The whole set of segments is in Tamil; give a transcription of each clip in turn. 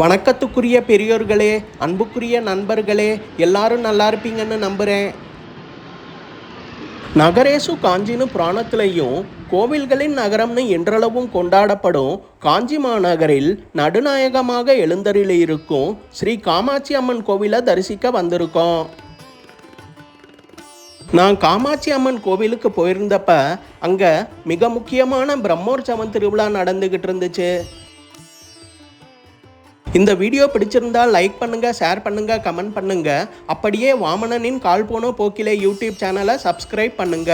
வணக்கத்துக்குரிய பெரியோர்களே அன்புக்குரிய நண்பர்களே எல்லாரும் நல்லா இருப்பீங்கன்னு நம்புகிறேன் நகரேசு காஞ்சின்னு புராணத்திலையும் கோவில்களின் நகரம்னு என்றளவும் கொண்டாடப்படும் காஞ்சி மாநகரில் நடுநாயகமாக எழுந்தருளி இருக்கும் ஸ்ரீ காமாட்சி அம்மன் கோவிலை தரிசிக்க வந்திருக்கோம். நான் காமாட்சி அம்மன் கோவிலுக்கு போயிருந்தப்ப அங்கே மிக முக்கியமான பிரம்மோற்சவம் திருவிழா நடந்துக்கிட்டு இருந்துச்சு. இந்த வீடியோ பிடிச்சிருந்தால் லைக் பண்ணுங்க ஷேர் பண்ணுங்க கமெண்ட் பண்ணுங்க. அப்படியே வாமனனின் கால் போனோ போக்கிலே யூடியூப் சேனலை சப்ஸ்கிரைப் பண்ணுங்க.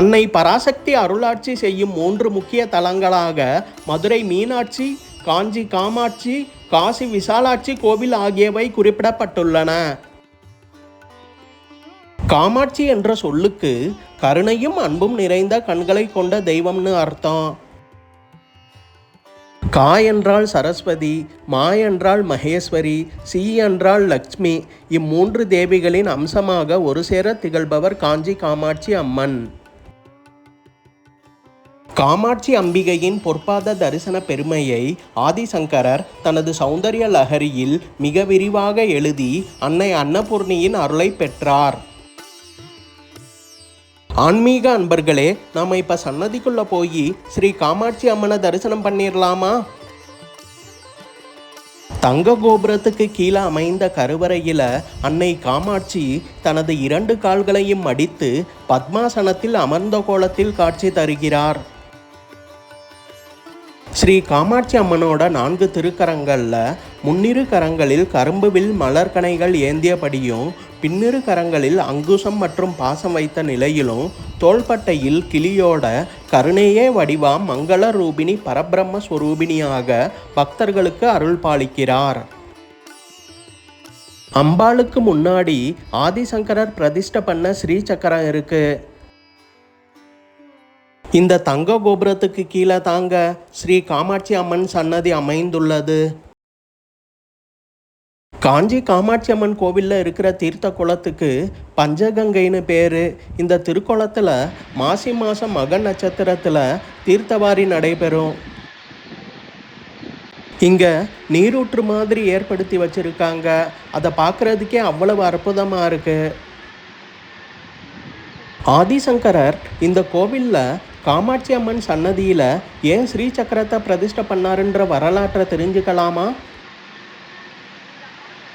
அன்னை பராசக்தி அருளாட்சி செய்யும் மூன்று முக்கிய தலங்களாக மதுரை மீனாட்சி காஞ்சி காமாட்சி காசி விசாலாட்சி கோவில் ஆகியவை குறிப்பிடப்பட்டுள்ளன. காமாட்சி என்ற சொல்லுக்கு கருணையும் அன்பும் நிறைந்த கண்களை கொண்ட தெய்வம்னு அர்த்தம். கா என்றால் சரஸ்வதி மா என்றால் மகேஸ்வரி சி என்றால் லக்ஷ்மி இம்மூன்று தேவிகளின் அம்சமாக ஒரு சேர திகழ்பவர் காஞ்சி காமாட்சி அம்மன். காமாட்சி அம்பிகையின் பொற்பாத தரிசன பெருமையை ஆதிசங்கரர் தனது சௌந்தரிய லஹரியில் மிக விரிவாக எழுதி அன்னை அன்னபூர்ணியின் அருளை பெற்றார். ஆன்மீக அன்பர்களே நாம இப்ப சன்னதிக்குள்ள போய் ஸ்ரீ காமாட்சி அம்மனை தரிசனம் பண்ணிடலாமா தங்க கோபுரத்துக்கு கீழே அமைந்த கருவறையில் அன்னை காமாட்சி தனது இரண்டு கால்களையும் மடித்து பத்மாசனத்தில் அமர்ந்த கோலத்தில் காட்சி தருகிறார். ஸ்ரீ காமாட்சி அம்மனோட நான்கு திருக்கரங்களில் முன்னிரு கரங்களில் கரும்புவில் மலர்கனைகள் ஏந்தியபடியும் பின்னிரு கரங்களில் அங்குசம் மற்றும் பாசம் வைத்த நிலையிலும் தோள்பட்டையில் கிளியோட கருணையே வடிவாம் மங்கள ரூபிணி பரபிரம்ம ஸ்வரூபிணியாக பக்தர்களுக்கு அருள் பாலிக்கிறார். அம்பாளுக்கு முன்னாடி ஆதிசங்கரர் பிரதிஷ்ட பண்ண ஸ்ரீசக்கரம் இருக்குது இருக்கு. இந்த தங்க கோபுரத்துக்கு கீழே தாங்க ஸ்ரீ காமாட்சி அம்மன் சன்னதி அமைந்துள்ளது. காஞ்சி காமாட்சி அம்மன் கோவிலில் இருக்கிற தீர்த்த குளத்துக்கு பஞ்சகங்கைன்னு பேர். இந்த திருக்குளத்தில் மாசி மாதம் மக நட்சத்திரத்தில் தீர்த்தவாரி நடைபெறும். இங்கே நீரூற்று மாதிரி ஏற்படுத்தி வச்சுருக்காங்க. அதை பார்க்குறதுக்கே அவ்வளவு அற்புதமாக இருக்குது ஆதிசங்கரர் இந்த கோவிலில் காமாட்சி அம்மன் சன்னதியில் ஏன் ஸ்ரீ சக்கரத்தை பிரதிஷ்டை பண்ணாருன்ற வரலாற்றை தெரிஞ்சுக்கலாமா?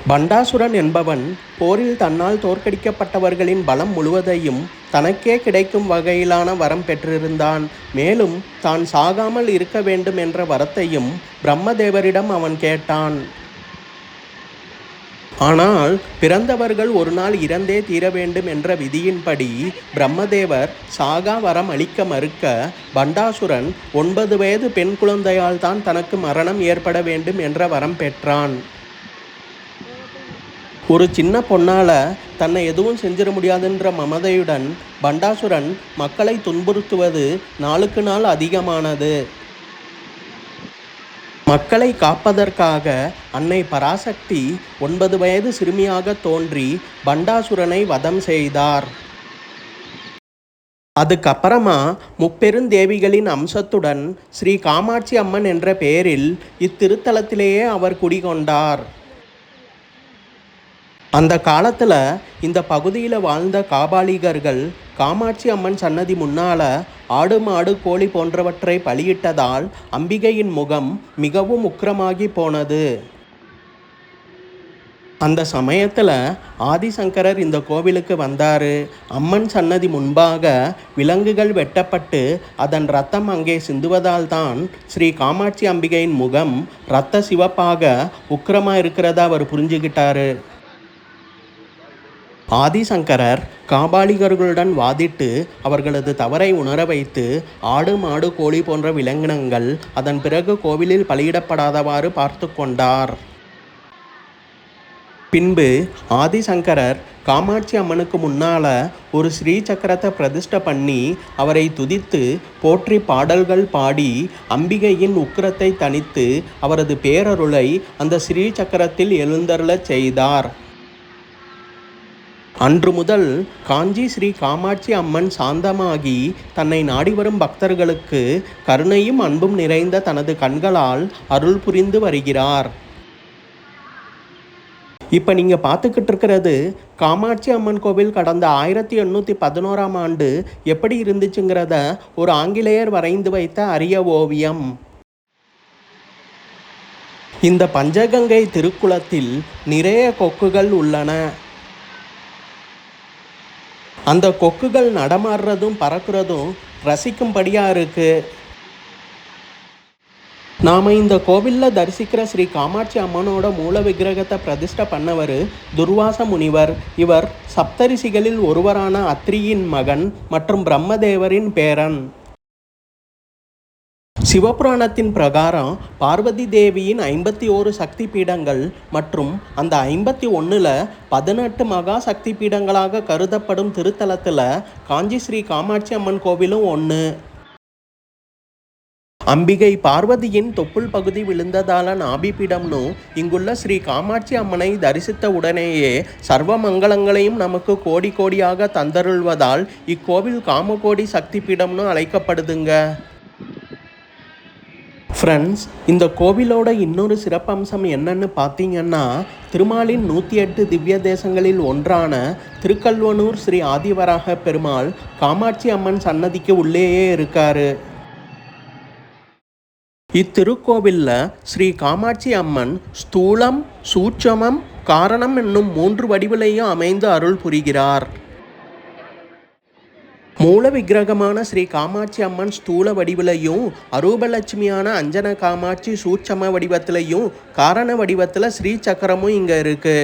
பண்டாசுரன் என்பவன் போரில் தன்னால் தோற்கடிக்கப்பட்டவர்களின் பலம் முழுவதையும் தனக்கே கிடைக்கும் வகையிலான வரம் பெற்றிருந்தான். மேலும் தான் சாகாமல் இருக்க வேண்டும் என்ற வரத்தையும் பிரம்மதேவரிடம் அவன் கேட்டான். ஆனால் பிறந்தவர்கள் ஒரு நாள் இறந்தே தீர வேண்டும் என்ற விதியின்படி பிரம்மதேவர் சாகா வரம் அளிக்க மறுக்க பண்டாசுரன் ஒன்பது வயது பெண் குழந்தையால் தான் தனக்கு மரணம் ஏற்பட வேண்டும் என்ற வரம் பெற்றான். ஒரு சின்ன பொண்ணால தன்னை எதுவும் செஞ்சிட முடியாதுன்ற மமதையுடன் பண்டாசுரன் மக்களை துன்புறுத்துவது நாளுக்கு நாள் அதிகமானது. மக்களை காப்பதற்காக அன்னை பராசக்தி ஒன்பது வயது சிறுமியாக தோன்றி பண்டாசுரனை வதம் செய்தார். அதுக்கப்புறமா முப்பெருந்தேவிகளின் அம்சத்துடன் ஸ்ரீ காமாட்சி அம்மன் என்ற பெயரில் இத்திருத்தலத்திலேயே அவர் குடிகொண்டார். அந்த காலத்தில் இந்த பகுதியில் வாழ்ந்த காபாலிகர்கள் காமாட்சி அம்மன் சன்னதி முன்னால் ஆடு மாடு கோழி போன்றவற்றை பலியிட்டதால் அம்பிகையின் முகம் மிகவும் உக்கிரமாகி போனது. அந்த சமயத்தில் ஆதிசங்கரர் இந்த கோவிலுக்கு வந்தார். அம்மன் சன்னதி முன்பாக விலங்குகள் வெட்டப்பட்டு அதன் ரத்தம் அங்கே சிந்துவதால் தான் ஸ்ரீ காமாட்சி அம்பிகையின் முகம் இரத்த சிவப்பாக உக்கிரமாக இருக்கிறதா அவர் புரிஞ்சுக்கிட்டாரு ஆதிசங்கரர் காபாலிகர்களுடன் வாதிட்டு அவர்களது தவறை உணர வைத்து ஆடு மாடு கோழி போன்ற விலங்கினங்கள் அதன் பிறகு கோவிலில் பலியிடப்படாதவாறு பார்த்து கொண்டார். பின்பு ஆதிசங்கரர் காமாட்சி அம்மனுக்கு முன்னால ஒரு ஸ்ரீ சக்கரத்தை பிரதிஷ்ட பண்ணி அவரை துதித்து போற்றி பாடல்கள் பாடி அம்பிகையின் உக்கிரத்தை தணித்து அவரது பேரருளை அந்த ஸ்ரீ சக்கரத்தில் எழுந்தருளச் செய்தார். அன்று முதல் காஞ்சி ஸ்ரீ காமாட்சி அம்மன் சாந்தமாகி தன்னை நாடி வரும் பக்தர்களுக்கு கருணையும் அன்பும் நிறைந்த தனது கண்களால் அருள் புரிந்து வருகிறார். இப்போ நீங்கள் பார்த்துக்கிட்டு இருக்கிறது காமாட்சி அம்மன் கோவில் கடந்த ஆயிரத்தி எண்ணூற்றி பதினோராம் ஆண்டு எப்படி இருந்துச்சுங்கிறத ஒரு ஆங்கிலேயர் வரைந்து வைத்த அரிய ஓவியம். இந்த பஞ்சகங்கை திருக்குளத்தில் நிறைய கொக்குகள் உள்ளன. அந்த கொக்குகள் நடமாடுறதும் பறக்கிறதும் ரசிக்கும்படியாக இருக்குது நாம் இந்த கோவிலில் தரிசிக்கிற ஸ்ரீ காமாட்சி அம்மனோட மூல விக்கிரகத்தை பிரதிஷ்டை பண்ணவர் துர்வாச முனிவர். இவர் சப்தரிசிகளில் ஒருவரான அத்ரியின் மகன் மற்றும் பிரம்மதேவரின் பேரன். சிவபுராணத்தின் பிரகாரம் பார்வதி தேவியின் ஐம்பத்தி ஓரு சக்தி பீடங்கள் மற்றும் அந்த ஐம்பத்தி ஒன்றில் பதினெட்டு மகா சக்தி பீடங்களாக கருதப்படும் திருத்தலத்தில் காஞ்சி ஸ்ரீ காமாட்சி அம்மன் கோவிலும் ஒன்று அம்பிகை பார்வதியின் தொப்புள் பகுதி விழுந்ததால நாபிபீடம்னு இங்குள்ள ஸ்ரீ காமாட்சி அம்மனை தரிசித்த உடனேயே சர்வ மங்களங்களையும் நமக்கு கோடி கோடியாக தந்தருள்வதால் இக்கோவில் காமகோடி சக்தி பீடம்னு அழைக்கப்படுதுங்க. ஃப்ரெண்ட்ஸ் இந்த கோவிலோட இன்னொரு சிறப்பம்சம் என்னன்னு பார்த்தீங்கன்னா திருமாலின் நூற்றி எட்டு திவ்ய தேசங்களில் ஒன்றான திருக்கல்வனூர் ஸ்ரீ ஆதிவராக பெருமாள் காமாட்சி அம்மன் சன்னதிக்கு உள்ளேயே இருக்காரு. இத்திருக்கோவிலில் ஸ்ரீ காமாட்சி அம்மன் ஸ்தூலம் சூட்சமம் காரணம் என்னும் மூன்று வடிவிலையும் அமைந்து அருள் புரிகிறார். மூல விக்கிரகமான ஸ்ரீ காமாட்சி அம்மன் ஸ்தூல வடிவிலையும் அரூபலட்சுமியான அஞ்சன காமாட்சி சூட்சம வடிவத்திலையும் காரண வடிவத்தில் ஸ்ரீ சக்கரமும் இங்கே இருக்குது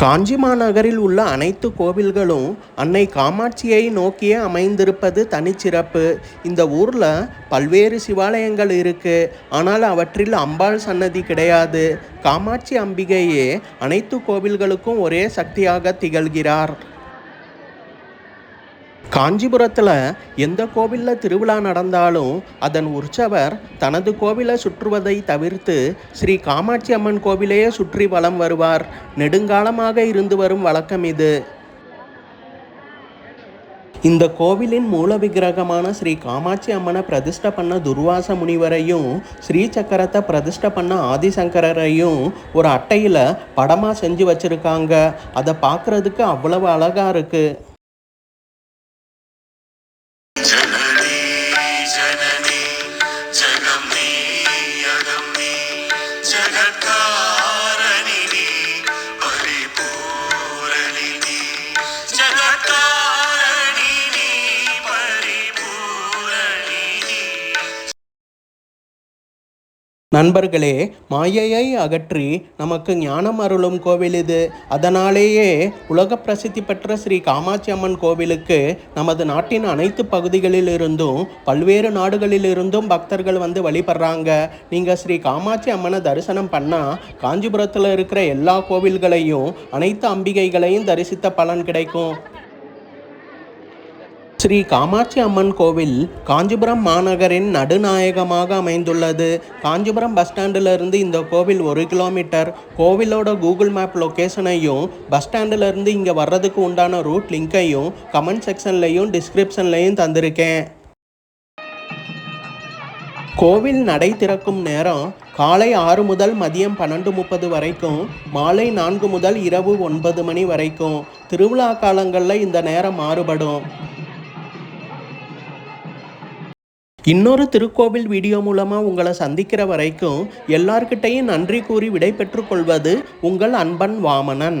காஞ்சி மாநகரில் உள்ள அனைத்து கோவில்களும் அன்னை காமாட்சியை நோக்கியே அமைந்திருப்பது தனிச்சிறப்பு. இந்த ஊரில் பல்வேறு சிவாலயங்கள் இருக்கு. ஆனால் அவற்றில் அம்பாள் சன்னதி கிடையாது. காமாட்சி அம்பிகையே அனைத்து கோவில்களுக்கும் ஒரே சக்தியாக திகழ்கிறார். காஞ்சிபுரத்தில் எந்த கோவிலில் திருவிழா நடந்தாலும் அதன் உற்சவர் தனது கோவிலை சுற்றுவதை தவிர்த்து ஸ்ரீ காமாட்சி அம்மன் கோவிலையே சுற்றி வலம் வருவார். நெடுங்காலமாக இருந்து வரும் வழக்கம் இது. இந்த கோவிலின் மூல விக்கிரகமான ஸ்ரீ காமாட்சி அம்மனை பிரதிஷ்ட பண்ண துர்வாச முனிவரையும் ஸ்ரீ சக்கரத்தை பிரதிஷ்ட பண்ண ஆதிசங்கரரையும் ஒரு அட்டையில் படமாக செஞ்சு வச்சுருக்காங்க. அதை பார்க்குறதுக்கு அவ்வளவு அழகாக இருக்குது Yeah. நண்பர்களே மாயையை அகற்றி நமக்கு ஞானம் அருளும் கோவில் இது. அதனாலேயே உலக பிரசித்தி பெற்ற ஸ்ரீ காமாட்சி அம்மன் கோவிலுக்கு நமது நாட்டின் அனைத்து பகுதிகளில் இருந்தும் பல்வேறு நாடுகளில் இருந்தும் பக்தர்கள் வந்து வழிபடுறாங்க. நீங்கள் ஸ்ரீ காமாட்சி அம்மனை தரிசனம் பண்ணால் காஞ்சிபுரத்தில் இருக்கிற எல்லா கோவில்களையும் அனைத்து அம்பிகைகளையும் தரிசித்த பலன் கிடைக்கும். ஸ்ரீ காமாட்சி அம்மன் கோவில் காஞ்சிபுரம் மாநகரின் நடுநாயகமாக அமைந்துள்ளது. காஞ்சிபுரம் பஸ் ஸ்டாண்டிலிருந்து இந்த கோவில் ஒரு கிலோமீட்டர். கோவிலோட கூகுள் மேப் லொக்கேஷனையும் பஸ் ஸ்டாண்டிலிருந்து இங்கே வர்றதுக்கு உண்டான ரூட் லிங்கையும் கமெண்ட் செக்ஷன்லையும் டிஸ்கிரிப்ஷன்லையும் தந்திருக்கேன். கோவில் நடை திறக்கும் நேரம் காலை ஆறு முதல் மதியம் பன்னெண்டு முப்பது வரைக்கும் மாலை நான்கு முதல் இரவு ஒன்பது மணி வரைக்கும். திருவிழா காலங்களில் இந்த நேரம் மாறுபடும். இன்னொரு திருக்கோவில் வீடியோ மூலமாக உங்களை சந்திக்கிற வரைக்கும் எல்லார்கிட்டையும் நன்றி கூறி விடை பெற்றுக்கொள்வது உங்கள் அன்பன் வாமனன்.